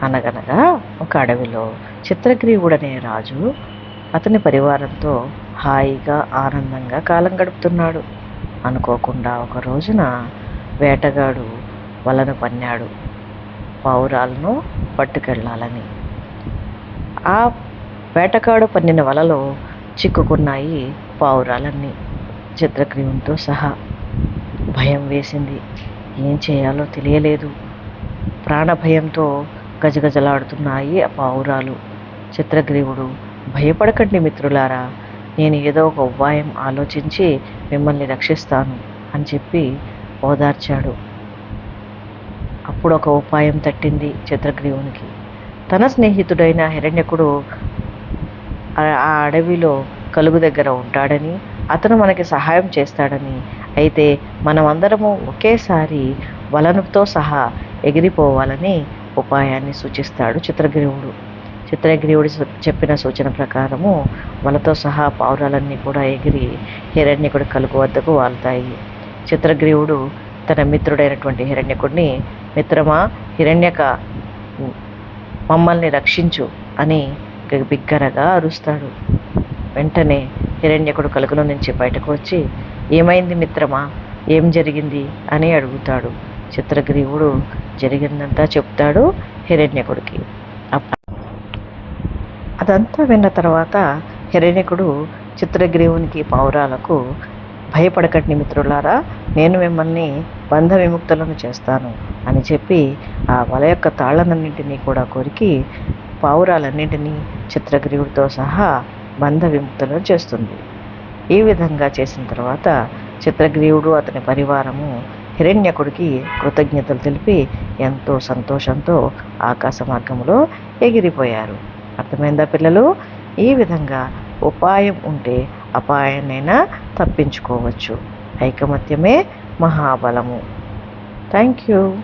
అనగనగా ఒక అడవిలో చిత్రగ్రీవుడు అనే రాజు అతని పరివారంతో హాయిగా ఆనందంగా కాలం గడుపుతున్నాడు. అనుకోకుండా ఒక రోజున వేటగాడు వలను పన్నాడు. పావురాలను పట్టుకెళ్ళాలని. ఆ వేటగాడు పన్నిన వలలో చిక్కుకున్నాయి పావురాలన్నీ. చిత్రగ్రీవంతో సహా భయం వేసింది. ఏం చేయాలో తెలియలేదు. ప్రాణభయంతో గజగజలాడుతున్నాయి ఆ పావురాలు. చిత్రగ్రీవుడు భయపడకండి మిత్రులారా నేను ఏదో ఒక ఉపాయం ఆలోచించి మిమ్మల్ని రక్షిస్తాను అని చెప్పి ఓదార్చాడు. అప్పుడు ఒక ఉపాయం తట్టింది చిత్రగ్రీవునికి. తన స్నేహితుడైన హిరణ్యకుడు ఆ- అడవిలో కలుగు దగ్గర ఉంటాడని అతను మనకి సహాయం చేస్తాడని అయితే మనమందరము ఒకేసారి వలనుతో సహా ఎగిరిపోవాలని ఉపాయాన్ని సూచిస్తాడు చిత్రగ్రీవుడు. చిత్రగ్రీవుడు చెప్పిన సూచన ప్రకారము వలతో సహా పావురాలన్నీ కూడా ఎగిరి హిరణ్యకుడి కలుగు వద్దకు వాళ్తాయి. చిత్రగ్రీవుడు తన మిత్రుడైనటువంటి హిరణ్యకుడిని మిత్రమా హిరణ్యక మమ్మల్ని రక్షించు అని బిగ్గరగా అరుస్తాడు. వెంటనే హిరణ్యకుడు కలుగులో నుంచి బయటకు వచ్చి ఏమైంది మిత్రమా? ఏం జరిగింది? అని అడుగుతాడు. చిత్రగ్రీవుడు జరిగిందంతా చెప్తాడు హిరణ్యకుడికి. అదంతా విన్న తర్వాత హిరణ్యకుడు చిత్రగ్రీవునికి పావురాలకు భయపడకండి మిత్రులారా నేను మిమ్మల్ని బంధ విముక్తులను చేస్తాను అని చెప్పి ఆ వల యొక్క తాళ్ళనన్నింటినీ కూడా కొరికి పావురాలన్నింటినీ చిత్రగ్రీవుడితో సహా బంధ విముక్తులను చేస్తుంది. ఈ విధంగా చేసిన తర్వాత చిత్రగ్రీవుడు అతని పరివారము హిరణ్యకుడికి కృతజ్ఞతలు తెలిపి ఎంతో సంతోషంతో ఆకాశ మార్గంలో ఎగిరిపోయారు. అర్థమైందా పిల్లలు? ఈ విధంగా ఉపాయం ఉంటే అపాయాన్నైనా తప్పించుకోవచ్చు. ఐకమత్యమే మహాబలము. Thank you.